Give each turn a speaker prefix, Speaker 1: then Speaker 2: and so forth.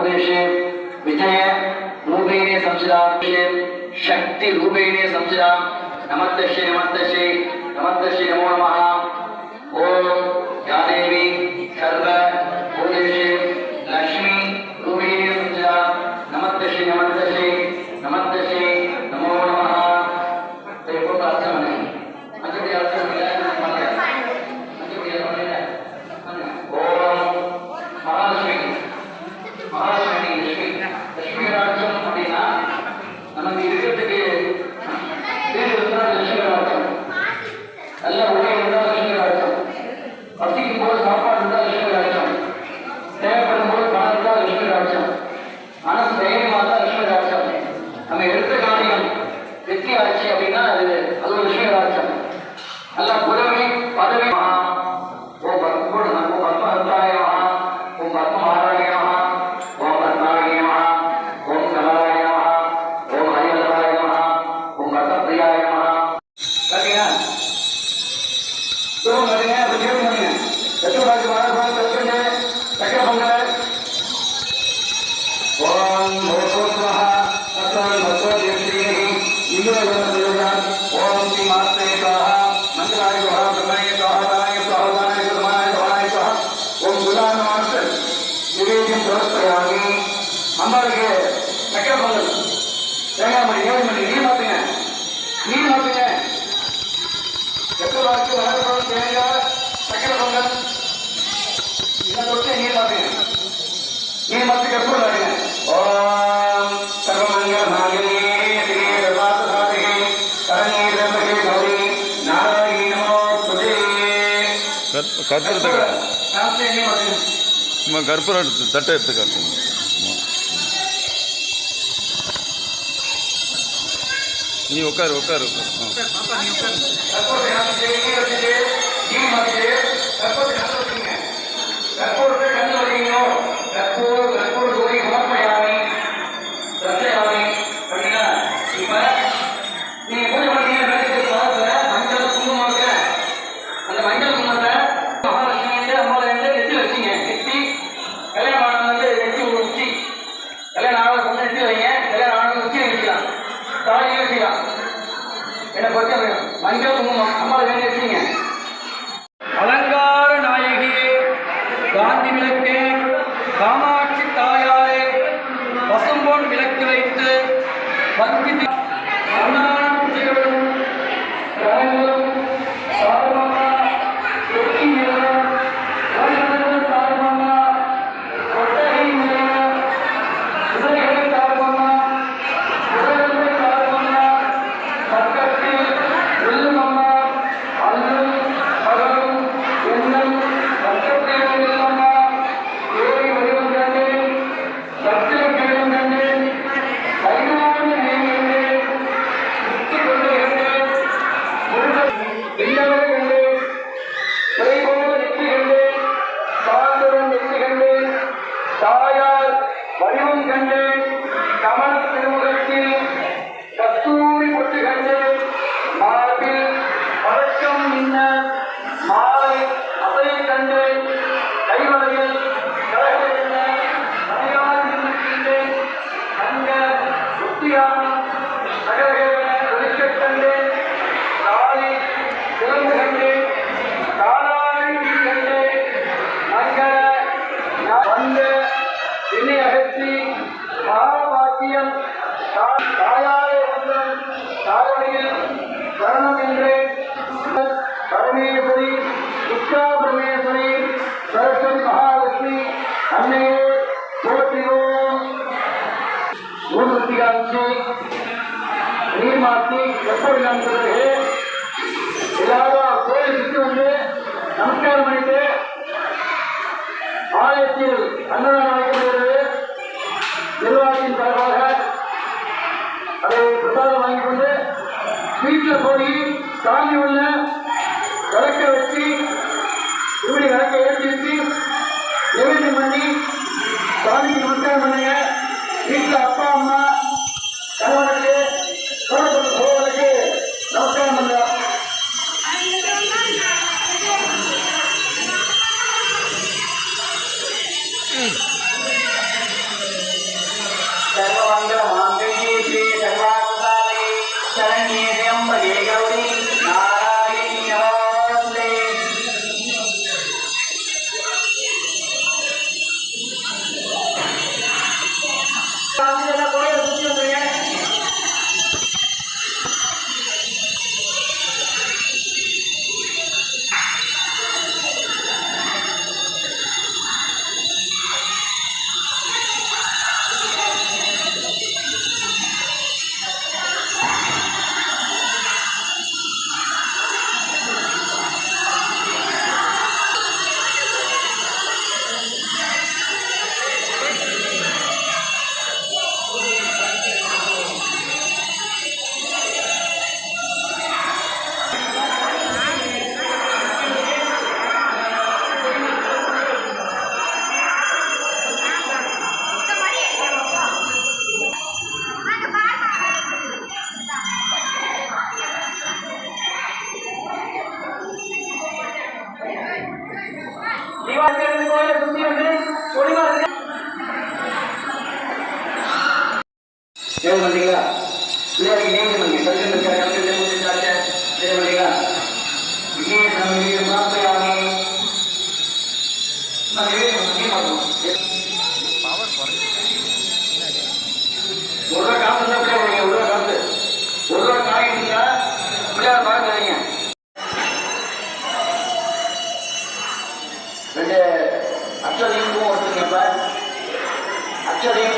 Speaker 1: उपदेशे विजय रूपेणे संसदात्मने शक्ति रूपेणे संसदा नमस्तस्य नमस्तस्य नमस्तस्य नमो नमः। அம்பாளுக்கு சக்கர பொங்கல். தேங்காய் மணி ஏழு மணி நீ மாத்துங்க. நீ மாத்துங்க. எத்தோருக்கு வளர்க்கப்படும் தேங்காய் சக்கர பொங்கல். இதை தொட்டு நீ மாத்துங்க. நீ மாத்துக்கு எப்போ வருங்க ஓம் சர்வமங்கல
Speaker 2: மாங்கல்யே கற்பூரம் தட்டை எடுத்து காட்டுங்க.
Speaker 1: ನೀ ಒಕ್ಕರ್ ಒಕ್ಕರ್ ಒಕ್ಕರ್ தலையில செய்யலாம் என்னை பொறுத்த மஞ்சள் குங்குமம் அம்மாவை வேண்டி வச்சுங்க அலங்கார நாயகி காந்தி விளக்கே காமாட்சி தாயாரே பசும்பொன் விளக்கு வைத்து பந்தி Obrigado. தாயாரே உங்கள் தாரணையில் சரணம் என்றே பரமேஸ்வரி துர்கா பரமேஸ்வரி சரஸ்வதி மகாலட்சுமி அன்னையே போற்றினோம். மூர்த்தி காட்சி நீர் மாற்றி எப்படி நடந்தது எல்லாரும் கோயில் சுற்றி வந்து நமஸ்காரம் பண்ணிட்டு ஆலயத்தில் அன்னதானம் நிர்வாகத்தின் தலைவர் வீட்டில் போய் சாமி உள்ள விளக்க வச்சு இப்படி விளக்க தீபாவளி இருந்து கோயிலை சுத்தி வந்து ஒளிவா இருக்கு ஏழு மணிங்களா பிள்ளையாருக்கு நேம் பண்ணுங்க கல்வி இருக்காங்க கல்வி முடிஞ்சாங்க ஏழு மணிங்களா விஜய நம்பி மாப்பிள்ளையாமே நான் நிவேதனம் பண்ணி பார்க்கணும் ஒரு ரூபா காசு இருந்தா பிள்ளையார் வைங்க ஒரு ரூபா காசு ஒரு ரூபா காய் இருந்தா Pillaiyar Actually, yung buong tinga ba? Actually,